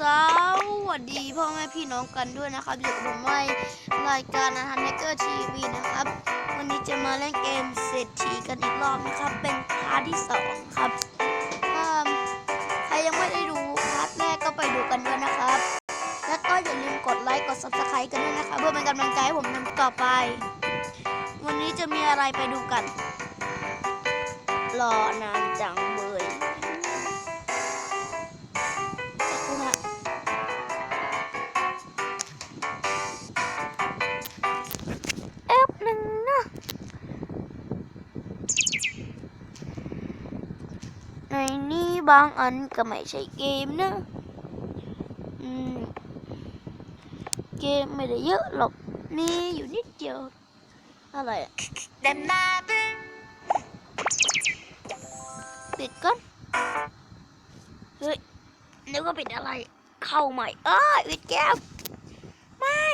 สวัสดีพ่อแม่พี่น้องกันด้วยนะครับอยู่กับผมในรายการอาหารเนเกอร์ทีวีนะครับ วันนี้จะมาเล่นเกมเศรษฐีกันอีกรอบนะครับ เป็นพาร์ทที่สองครับใครยังไม่ได้ดูพาร์ทแรกก็ไปดูกันด้วยนะครับ แล้วก็อย่าลืมกดไลค์กด subscribe กันด้วยนะคะเพื่อเป็นกำลังใจให้ผมทำต่อไป วันนี้จะมีอะไรไปดูกัน รอนา บางอันก็ไม่ใช่เกมนะเกมไม่ได้เยอะหรอกมีอยู่นิดเดียวอะไรเดมาบึ้ปิดก่อนเฮ้ยนึกว่าปิดอะไร เข้าใหม่เออปิดเกมไม่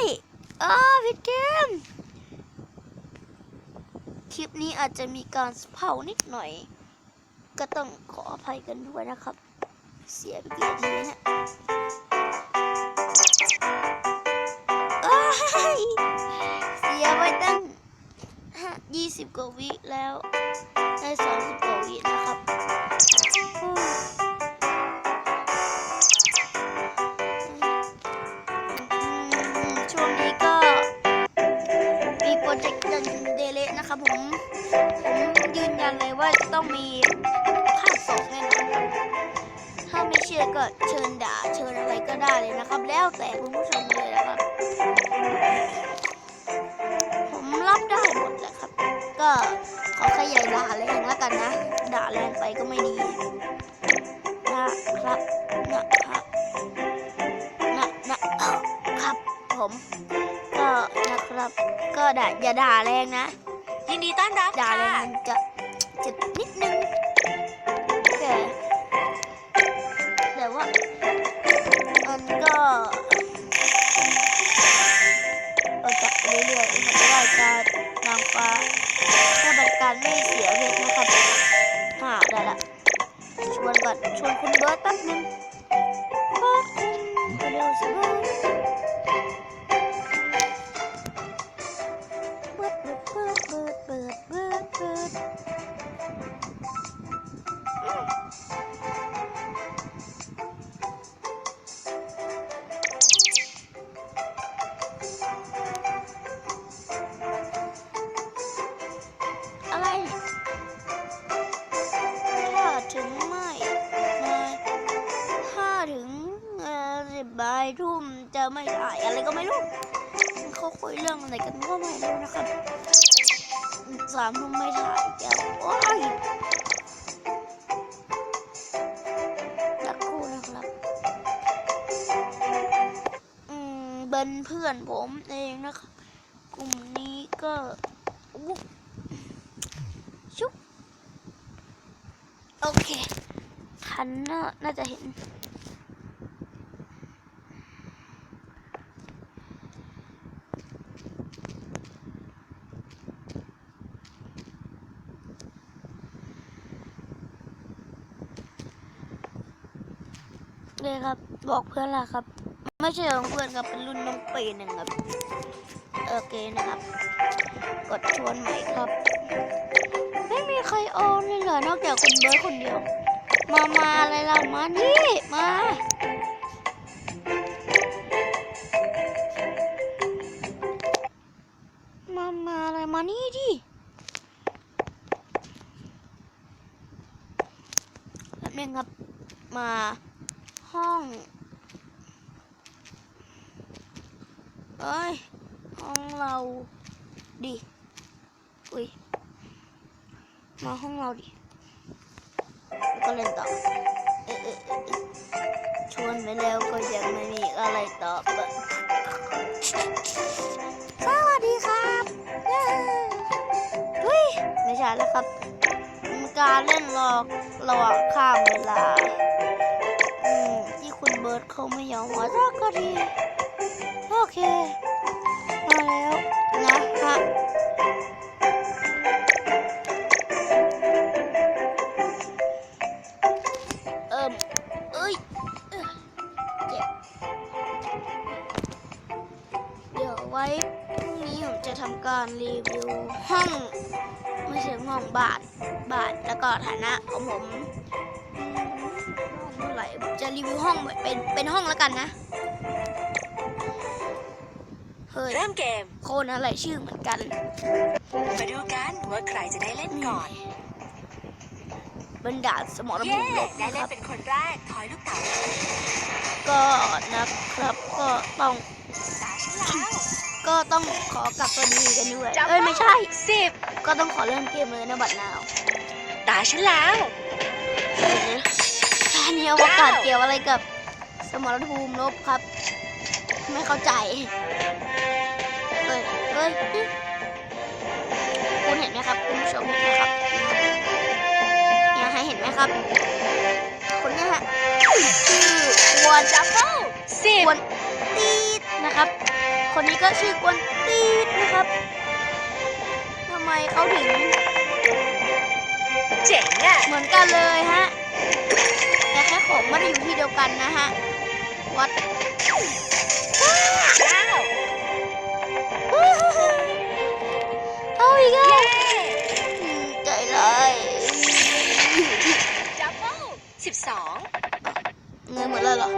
เออปิดเกมคลิปนี้อาจจะมีการเผานิดหน่อย ก็ต้องขออภัยกันด้วยนะครับ เสียไปกี่ทีเนี่ยเอ้ยเสียไปตั้งยี่สิบกว่าวิแล้ว ก็เชิญด่าเชิญอะไรก็ได้เลยนะครับ แล้วแต่คุณผู้ชมเลยนะครับ ผมรับได้หมดแหละครับ ก็ขอแค่อย่าด่าแรงแล้วกันนะ ด่าแรงไปก็ไม่ดีนะครับนะครับนะนะครับผมก็นะครับ ก็ด่าอย่าด่าแรงนะยินดีต้อนรับด่าค่ะแรงมันจะเจ็บนิดนึง เราจะเรื่อยๆมันจะได้การนางฟ้าถ้าเป็นการไม่เสียเพชรนะครับหาได้ละชวนก่อนชวนคุณเบิร์ตแป๊บนึง บ่ายทุ่มจะไม่ถ่ายอะไรก็ไม่รู้เขาคุยเรื่องอะไรกันก็ไม่รู้นะครับสามทุ่มไม่ถ่ายแกโอ้ยสักครู่นะครับอืมเป็นเพื่อนผมเองนะครับ กลุ่มนี้ก็ชุบโอเคทันน่าน่าจะเห็น เลยครั บอกเพื่อนละครับ ไม่ใช่ของเพื่อนครับเป็นรุ่นน้องปนหนึ่งครับโอเคนะครับ กดชวนใหม่ครับ ไม่มีใครโอนเลยเหรอนอกจากคุณเบิร์ดคนเดียว มามาอะไรล่ะมานี่มามามาอะไรมานี่ดิแป๊บนึงครับมาห้อง เอ้ยห้องเราดิอุ้ยมาห้องเราดิแล้วก็เล่นต่อเอะเอะชวนไปแล้วก็ยังไม่มีอะไรตอบสวัสดีครับเย้เฮ้ยไม่ใช่แล้วครับมันการเล่นหลอกระหว่างข้ามเวลาอืมที่คุณเบิร์ดเขาไม่ยอมมาสักก็ที โอเค มาแล้วนะฮะเอิ่มเอ้ยเจ็เดี๋ยวไว้พรุ่งนี้ผมจะทำการรีวิวห้องไม่ใช่ห้องบาทบาทแล้วก็ฐานะของผมเท่าไหร่จะรีวิวห้องเป็นเป็นห้องแล้วกันนะ ย เริ่มเกม โคนอะไรชื่อเหมือนกัน มาดูกันว่าใครจะได้เล่นก่อนบรรดาสมรเย้ภูมิลบได้นะคเล่นรับเป็นคนแรกถอยลูกเต๋าก็นะครับ ก็ต้อง ตาฉันแล้วก็ต้องขอกลับตัวดีกันด้วยเอ้ยไม่ใช่ สิบก็ต้องขอเริ่มเกมเลยนะบัดนาวตาฉันแล้วเดี๋ยวนะแค่นี้อวกาศเกี่ยวอะไรกับ สมรภูมิลบครับ ไม่เข้าใจเอ้ยเอ้ยนี่คุณเห็นไหมครับคุณผู้ชมเห็นไหมครับเนี่ยให้เห็นไหมครับคนเนี้ฮะชื่อควนจับเบิลสิบกวนตีดนะครับ คนนี้ก็ชื่อกวนตีดนะครับทำไมเขาถึงเจ๋งอะเหมือนกันเลยฮะแต่แค่ของไม่ได้อยู่ที่เดียวกันนะฮะวัดเก้าเอาอีกแล้วเย้อืมใจร้ายดับเบิลสิบสองเงินหมดแล้วเหรอ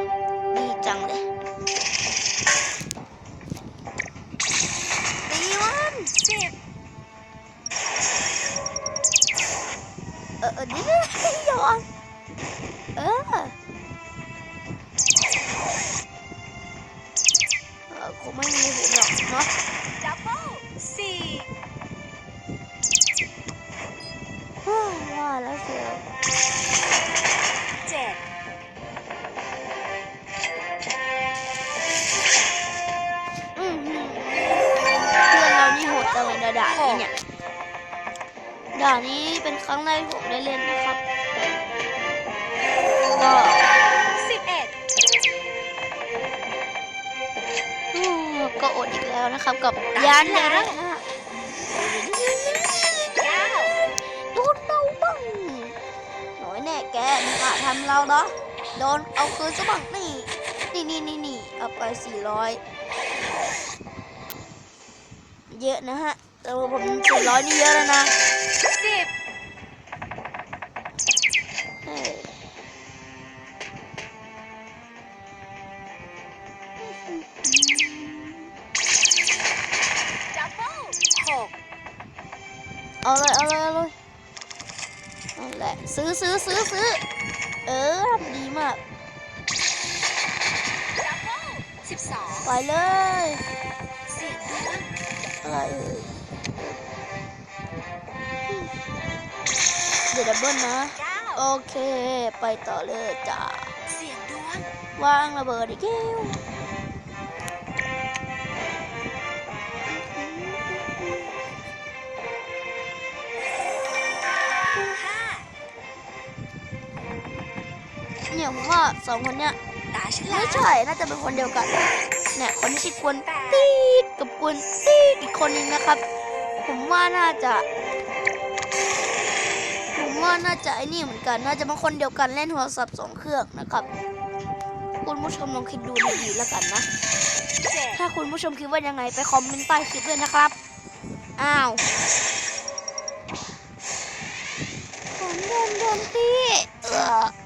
ก็อดอีกแล้วนะครับกับยานเดงนะโดนเราบ้างหน่อยแน่แกมึงอาจทำเราเนาะโดนเอาคืนซะบ้างนี่นี่นี่นี่นี่เอาไปสี่ร้อยเยอะนะฮะแต่ว่าผมสี่ร้อยนี่เยอะแล้วนะ ซื้อซื้อซื้อซื้อเออทำดีมากดับเบิลสิบสองไปเลยเสียงดวงอะไรเอ่ยเดี๋ยวดับเบิลนะเก้าโอเค ไปต่อเลยจ้าเสียงดวงวางระเบิดอีกแล้ว เนี่ยผมว่าสองคนเนี้ยไม่ใช่น่าจะเป็นคนเดียวกันเนี่ยคนที่ชื่อกวนตีดกับกวนตีดอีกคนนึงนะครับ ผมว่าน่าจะ ผมว่าน่าจะไอ้นี่เหมือนกัน น่าจะเป็นคนเดียวกันเล่นโทรศัพท์สองเครื่องนะครับคุณผู้ชมลองคิดดูดีๆแล้วกันนะ ถ้าคุณผู้ชมคิดว่ายังไงไปคอมเมนต์ใต้คลิปด้วยนะครับ อ้าวผมโดนโดนตีเออ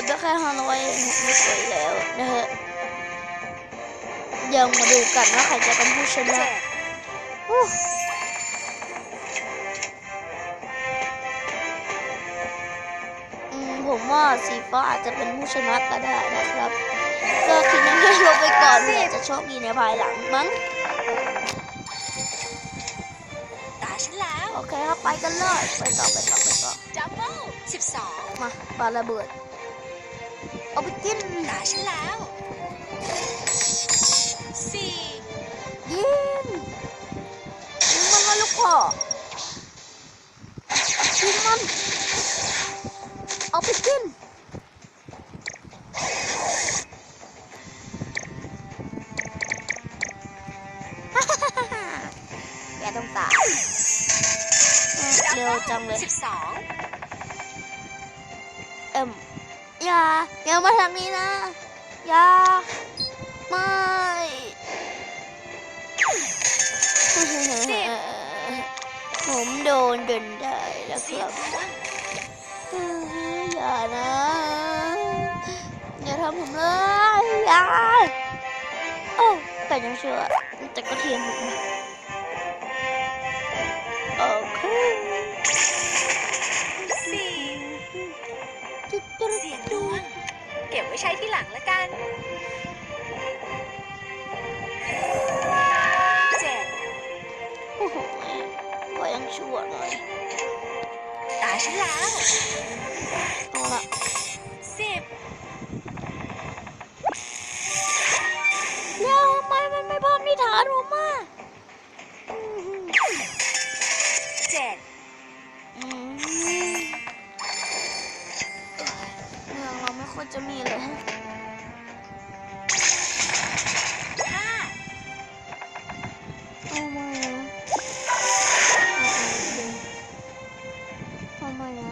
เราไปแค่ห้าร้อยไม่สวยแล้วนะฮะยังมาดูกันว่าใครจะเป็นผู้ชนะเจ็ดอู้อืมผมว่าสีฟ้าอาจจะเป็นผู้ชนะก็ได้นะครับ ก็คิดง่ายๆลงไปก่อนเพื่อจะโชคดีในภายหลังมั้งตาฉันแล้ว โอเคครับไปกันเลย ไปต่อไปต่อไปต่อดับเบิลสิบสองมาปาระเบิด เอาไปกินตาฉันแล้วสี่ยิงยิงมันมาลูกพ่อยิงมันเอาไปกินแกต้องตายเร็วจังเลยสิบสองาอย่ามาทางนี้นะ อย่า ไม่ผมโดนจนได้แล้วครับอย่านะ อย่าทำผมเลย อย่า โอ้แต่ยังเชื่อแต่ก็เทียมผมนะ ใช้ที่หลังละกัน เจ็ดโอ้โหก็ยังชั่วหน่อยตาฉันแล้วเอาละ มืองเราไม่ค่อยจะมีเลยห้าเอามานะเอามานะ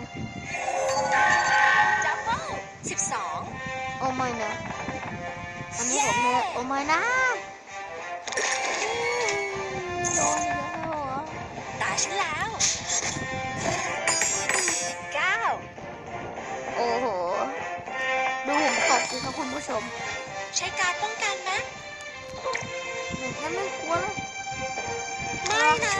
ดับเบิลสิบสองเอามานะอันนี้ผมเนี่ยเอามานะโดนอีกแล้วเหรอตาฉันแล้ว ครับคุณผู้ชม ใช้การป้องกันไหมเด็กนั้นไม่กลัวแล้วไม่นะ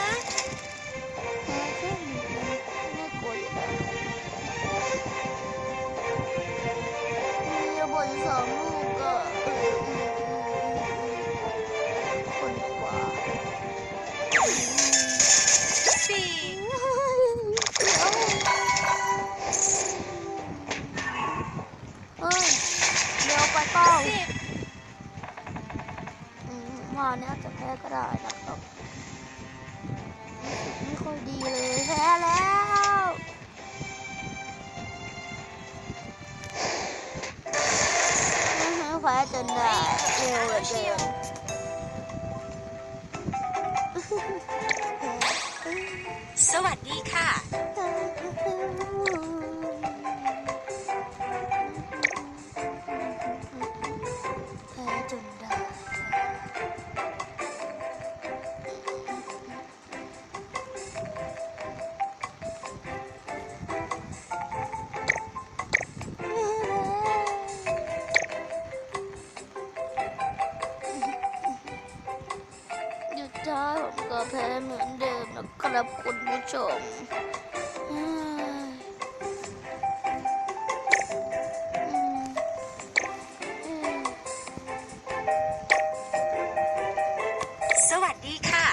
จนได้เร็วเหลือเกินสวัสดีค่ะ ชมสวัสดีค่ะ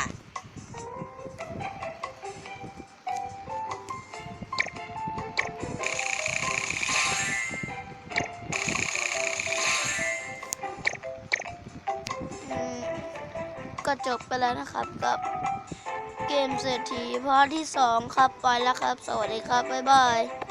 ก็จบไปแล้วนะครับกับ เกมเศรษฐีพาร์ทที่สองครับ ไปแล้วครับ สวัสดีครับ บ๊ายบาย